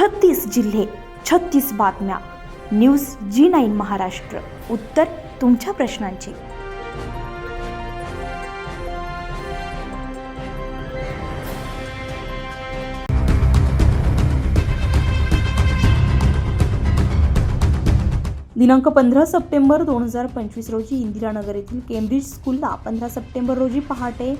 छत्तीस जिल्हे छत्तीस बातम्या. News G nine Maharashtra. उत्तर तुमच्या प्रश्नांची. दिनांक पंधरा सप्टेंबर दोन हजार पंचवीस रोजी इंदिरानगर येथील केम्ब्रिज स्कूलला पंधरा सप्टेंबर रोजी पहाटे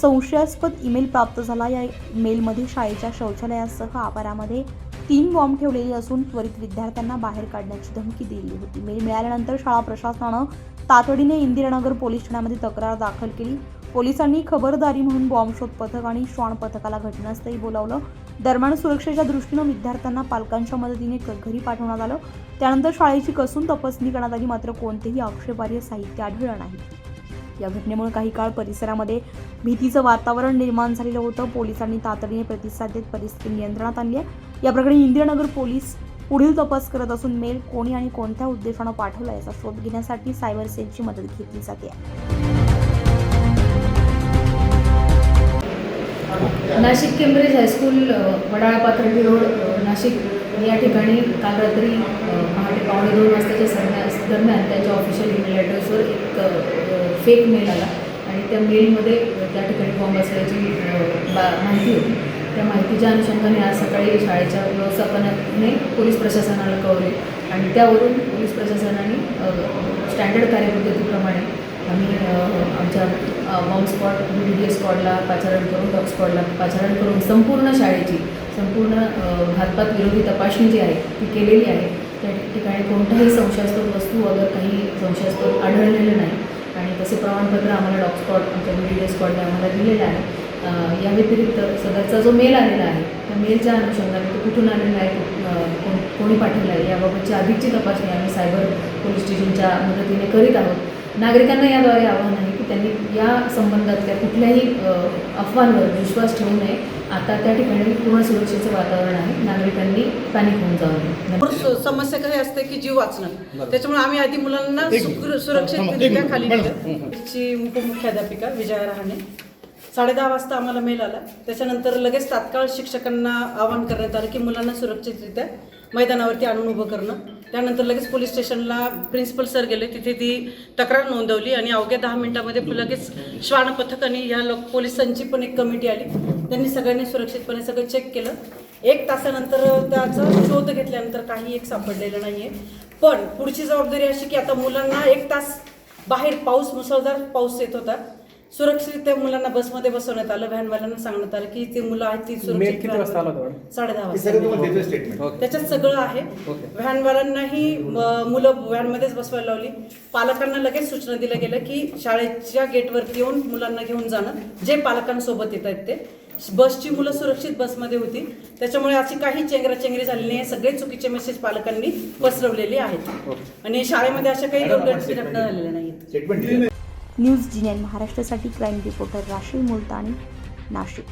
संशयास्पद ईमेल प्राप्त झाला. या मेलमध्ये शाळेच्या शौचालयासह आवारामध्ये तीन बॉम्ब ठेवलेले असून त्वरित विद्यार्थ्यांना बाहेर काढण्याची धमकी दिली होती. मेल मिळाल्यानंतर शाळा प्रशासनानं तातडीने इंदिरानगर पोलीस ठाण्यामध्ये तक्रार दाखल केली. पोलिसांनी खबरदारी म्हणून बॉम्ब शोध पथक आणि श्वान पथकाला घटनास्थळी बोलावलं. दरम्यान सुरक्षेच्या दृष्टीनं विद्यार्थ्यांना पालकांच्या मदतीने घरी पाठवण्यात आलं. त्यानंतर शाळेची कसून तपासणी करण्यात आली. मात्र कोणतेही आक्षेपार्ह साहित्य आढळलं नाही. या घटनेमुळे काही काळ परिसरामध्ये भीतीचं वातावरण निर्माण झालेलं होतं. पोलिसांनी तातडीने प्रतिसाद देत परिस्थिती नियंत्रणात आणली आहे. या प्रकरणी इंदिरानगर पोलीस पुढील तपास करत असून मेल कोणी आणि कोणत्या उद्देशानं पाठवला याचा शोध घेण्यासाठी सायबर सेलची मदत घेतली जाते. Nashik Cambridge high school Wadala Pathardi road Nashik. या ठिकाणी काल रात्री पावणे दोन वाजताच्या सरम्या- दरम्यान त्यांच्या ऑफिशियल ईमेल ॲड्रेसवर एक फेक मेल आला. आणि त्या मेलमध्ये त्या ठिकाणी बॉम्ब असल्याची बा माहिती होती. त्या माहितीच्या अनुषंगाने आज सकाळी शाळेच्या व्यवस्थापनाने पोलीस प्रशासनाला कळवले आणि त्यावरून पोलीस प्रशासनाने स्टँडर्ड कार्यपद्धतीप्रमाणे आम्ही आमच्या bomb spot D D S पाचारण करून डॉग स्पॉटला पाचारण करून संपूर्ण शाळेची संपूर्ण घातपात विरोधी तपासणी जी आहे ती केलेली आहे. त्या ठिकाणी कोणताही संशयास्पद वस्तू वगैरे काही संशयास्पद आढळलेलं नाही आणि तसे प्रमाणपत्र आम्हाला डॉग स्पॉट आमच्या बी स्पॉटने आम्हाला दिलेलं आहे. या व्यतिरिक्त सदरचा जो मेल आलेला आहे त्या मेलच्या अनुषंगाने तो कुठून आलेला आहे कोण कोणी पाठवला आहे याबाबतची अधिकची तपासणी आम्ही सायबर पोलीस स्टेशनच्या मदतीने करीत आहोत. नागरिकांना याद्वारे आव्हान आहे त्यांनी या संबंधातल्या कुठल्याही अफवांवर विश्वास ठेवू नये. आता त्या ठिकाणी पूर्ण सुरक्षेचं वातावरण आहे. नागरिकांनी पॅनिक होऊन जाऊ नये भरपूर सु- समस्या काय असते की जीव वाचणं. त्याच्यामुळे आम्ही आधी मुलांना सुरक्षितरित्या खाली ची उपमुख्याध्यापिका विजया रहाणे. साडे दहा वाजता आम्हाला मेल आला. त्याच्यानंतर लगेच तात्काळ शिक्षकांना आवाहन करण्यात आलं की मुलांना सुरक्षितरित्या मैदानावरती आणून उभं करणं. त्यानंतर लगेच पोलीस स्टेशनला प्रिन्सिपल सर गेले. तिथे ती तक्रार नोंदवली आणि अवघ्या दहा मिनिटामध्ये लगेच श्वान पथक आणि ह्या लोक पोलिसांची पण एक कमिटी आली. त्यांनी सगळ्यांनी सुरक्षितपणे सगळं चेक केलं. एक तासानंतर त्याचा शोध घेतल्यानंतर काही एक सापडलेलं नाही आहे पण पुढची जबाबदारी अशी की आता मुलांना एक तास बाहेर पाऊस मुसळधार पाऊस येत होता. सुरक्षितरित्या मुलांना बसमध्ये बसवण्यात आलं. व्हॅनवाल्यांना सांगण्यात आलं की ते मुलं आहेत ती मेल सुरक्षित किती वाजता आला होता साडे दहा वाजता. त्याच्यात सगळं आहे. व्हॅनवाल्यांनाही म, मुलं व्हॅनमध्येच बसवायला लावली. पालकांना लगेच सूचना दिल्या गेल्या की शाळेच्या गेटवरती येऊन मुलांना घेऊन जाणं. जे पालकांसोबत येत आहेत ते. बसची मुलं सुरक्षित बसमध्ये होती. त्याच्यामुळे अशी काही चेंगराचेंगरी झालेली नाही. सगळे चुकीचे मेसेज पालकांनी पसरवलेले आहेत. आणि शाळेमध्ये अशा काही दुर्घटना घटना झालेल्या नाहीत. न्यूज जी महाराष्ट्रासाठी क्राईम रिपोर्टर राशी मुलतानी नाशिक.